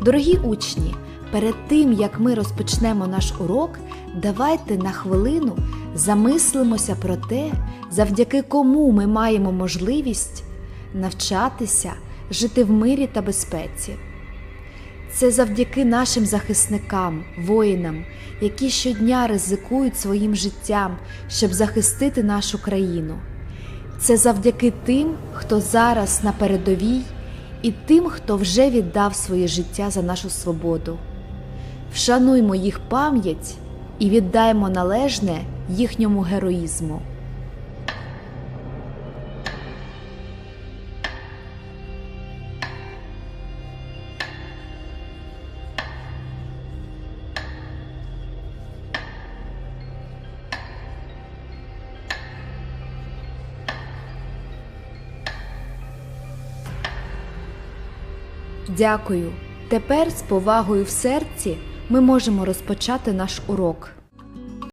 Дорогі учні, перед тим як ми розпочнемо наш урок, давайте на хвилину замислимося про те, завдяки кому ми маємо можливість навчатися, жити в мирі та безпеці. Це завдяки нашим захисникам, воїнам, які щодня ризикують своїм життям, щоб захистити нашу країну. Це завдяки тим, хто зараз на передовій, і тим, хто вже віддав своє життя за нашу свободу. Вшануймо їх пам'ять і віддаймо належне їхньому героїзму. Дякую. Тепер з повагою в серці ми можемо розпочати наш урок.